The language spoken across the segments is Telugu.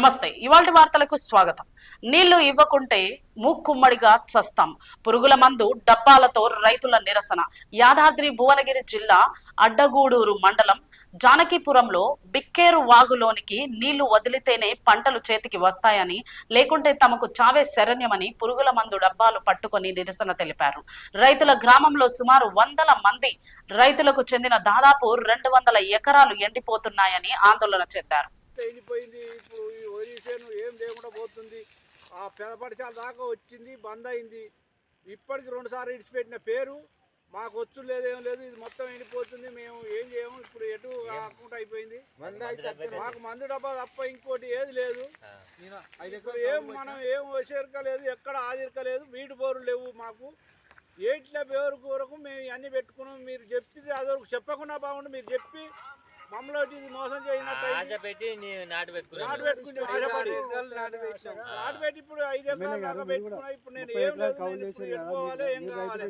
నమస్తే. ఇవాళ వార్తలకు స్వాగతం. నీళ్ళు ఇవ్వకుంటే మూక్కుమ్మడిగా చస్తాం. పురుగుల మందు డబ్బాలతో రైతుల నిరసన. యాదాద్రి భువనగిరి జిల్లా అడ్డగూడూరు మండలం జానకీపురంలో బిక్కేరు వాగులోనికి నీళ్ళు వదిలితేనే పంటలు చేతికి వస్తాయని లేకుంటే తమకు చావే శరణ్యమని పురుగుల మందు డబ్బాలు పట్టుకొని నిరసన తెలిపారు. రైతుల గ్రామంలో సుమారు వందల మంది రైతులకు చెందిన దాదాపు రెండు వందల ఎకరాలు ఎండిపోతున్నాయని ఆందోళన చెందారు. వెళ్ళిపోయింది. ఇప్పుడు ఈ వరి చేను ఏం లేకుండా పోతుంది. ఆ పెదపడిచాల దాకా వచ్చింది బంద్ అయింది. ఇప్పటికి రెండు సార్లు ఇడిచిపెట్టిన పేరు మాకు వచ్చు లేదేం లేదు ఇది మొత్తం ఎండిపోతుంది మేము ఏం చేయము ఇప్పుడు ఎటు కాకుండా అయిపోయింది. మాకు మందు డబ్బా తప్ప ఇంకోటి ఏది లేదు. ఇప్పుడు ఏం మనం ఏం వచ్చేరక లేదు ఎక్కడ ఆదిరక లేదు వీటి బోరు లేవు మాకు. ఏట్ల బేరు కొరకు మేము అన్ని పెట్టుకున్నాం. మీరు చెప్పింది అదొరకు చెప్పకుండా బాగుండు మీరు చెప్పి మమ్మల్ని మోసం చేయనట్టు ఆశ పెట్టి నీ నాటు నాటు పెట్టుకుంటే ఆశపడి నాటు పెట్టి ఇప్పుడు ఐదు ఎకరాల దాకా పెట్టుకున్నా ఇప్పుడు నేను ఏం లేదు నేను ఇప్పుడు ఎటు పోవాలి ఏం కావాలి?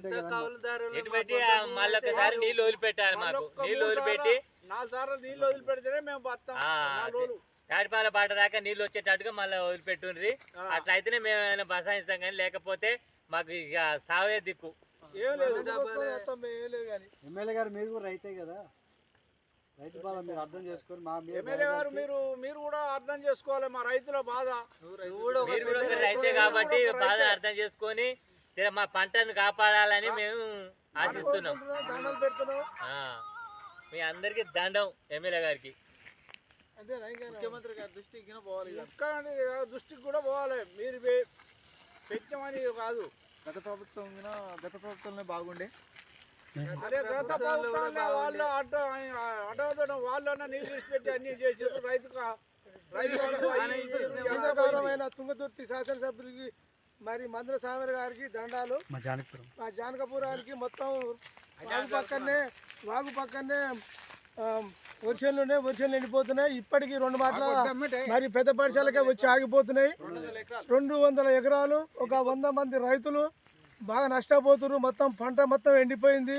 ఎటు పెట్టి ఆ మళ్ళీ ఒకసారి నీళ్ళు వదిలిపెట్టాలి మాకు. నీళ్ళు వదిలిపెట్టి నాలుగు సార్లు నీళ్ళు వదిలిపెడితేనే మేము బతాం. ఆ, నాలుగు రోజులు. తాటిపాల పాట దాకా నీళ్ళు వచ్చేటట్టుగా మళ్ళీ వదిలిపెట్టుండ్రి. అట్లా అయితేనే మేము ఏమైనా బసాయిస్తాం కానీ లేకపోతే మాకు ఇక సావే దిక్కు. ఏం లేదు. ఎమ్మెల్యే గారు మీరు కూడా రైతే కదా. రైతు బాధ మీరు అర్థం చేసుకొని మా ఎమ్మెల్యే గారు మీరు మీరు కూడా అర్థం చేసుకోవాలి మా రైతుల బాధ. మీరు కూడా ఒక రైతే కాబట్టి బాధ అర్థం చేసుకొని జర మా పంటను కాపాడాలని మేము ఆశిస్తున్నాం. ఆ. మీ అందరికి దండం ఎమ్మెల్యే గారికి. ముఖ్యమంత్రి గారి దృష్టికి పోవాలి ముఖ్యమంత్రి గారి దృష్టికి కూడా పోవాలి. మీరు పె- పెట్టమని కాదు. గత ప్రభుత్వం కూడా గత ప్రభుత్వంలో బాగుండే. వాళ్ళు అడ్డ అడ్డవదడం వాళ్ళన్న నీళ్ళు పెట్టి అన్ని చేసి రైతుకు గౌరవమైన తుంగతుర్తి శాసనసభ్యులకి మరి మంత్ర సామర్ గారికి దండాలు. మా జానకిపురం. మా జానకపురానికి మొత్తం వాగు పక్కనే వాగు పక్కనే ఆ, వర్షాలు ఉన్నాయి వర్షాలు ఎండిపోతున్నాయి. ఇప్పటికీ రెండు మాటల మరి పెద్ద పరిసరాలకే వచ్చి ఆగిపోతున్నాయి. రెండు వందల ఎకరాలు ఒక వంద మంది రైతులు బాగా నష్టపోతున్నారు. మొత్తం పంట మొత్తం ఎండిపోయింది.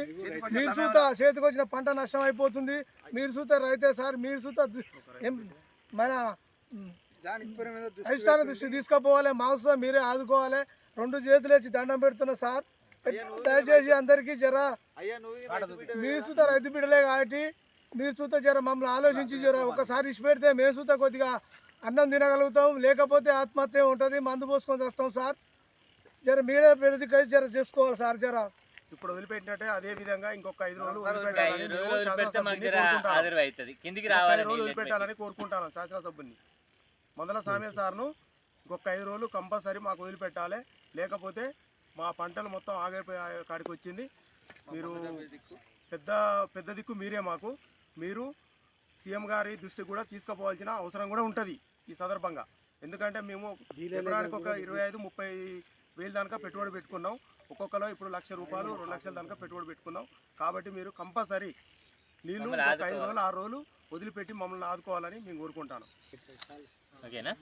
మీరు చూత చేతికి వచ్చిన పంట నష్టం అయిపోతుంది. మీరు చూత రైతే సార్ మీరు చూత మన అధిష్టాన దృష్టి తీసుకుపోవాలి. మాంసం మీరే ఆదుకోవాలి. రెండు చేతులు వేసి దండం పెడుతున్నా సార్. దయచేసి అందరికీ జర మీరు చూత రైతు బిడ్డలే కాబట్టి మీరు చూత జర మమ్మల్ని ఆలోచించి జర ఒకసారి ఇచ్చి పెడితే మేము చూత కొద్దిగా అన్నం తినగలుగుతాం. లేకపోతే ఆత్మహత్య ఉంటుంది. మందు పోసుకొని వస్తాం సార్. జర మీరే పెద్దది జర చేసుకోవాలి సార్ జర. ఇప్పుడు వదిలిపెట్టినట్టే అదే విధంగా ఇంకొక ఐదు రోజులు వదిలిపెట్టాలని కోరుకుంటాను. వదిలిపెట్టాలని శాసనసభ్యుని మొదల సామ్య సార్ను ఇంకొక ఐదు రోజులు కంపల్సరీ మాకు వదిలిపెట్టాలి. లేకపోతే మా పంటలు మొత్తం ఆగిపోయే కాడికి వచ్చింది. మీరు పెద్ద పెద్ద దిక్కు మీరే మాకు. మీరు సీఎం గారి దృష్టి కూడా తీసుకుపోవాల్సిన అవసరం కూడా ఉంటుంది ఈ సందర్భంగా. ఎందుకంటే మేము ఎకరానికి ఒక ఇరవై ఐదు ముప్పై వేలు దాకా పెట్టుబడి పెట్టుకున్నాం. ఒక్కొక్కలో ఇప్పుడు లక్ష రూపాయలు రెండు లక్షల దాకా పెట్టుబడి పెట్టుకున్నాం. కాబట్టి మీరు కంపల్సరీ నీళ్ళు ఒక ఐదు. రోజులు ఆరు రోజులు వదిలిపెట్టి మమ్మల్ని ఆదుకోవాలని మేము కోరుకుంటాను. ఓకేనా?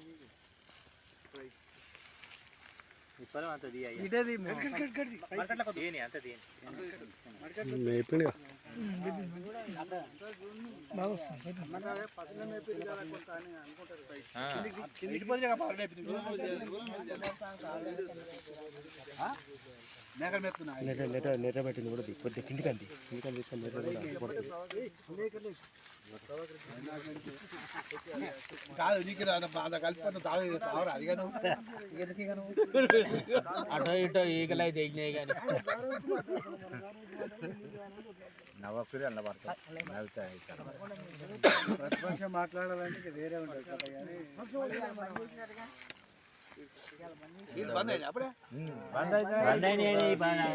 పొలం పెట్టింది కూడా అయ్యా. తీయని, అంత తీయని. ఆ. మేకలు కాదు నీకు బాధ కలిసిపోతే తాగు తావరా అది కాదు అటో ఇటో ఈగలు అయితే ఎగినాయి కానీ ప్రతిపక్షం మాట్లాడాలంటే వేరే ఉంటుంది కదా కానీ బంద్ బాగా.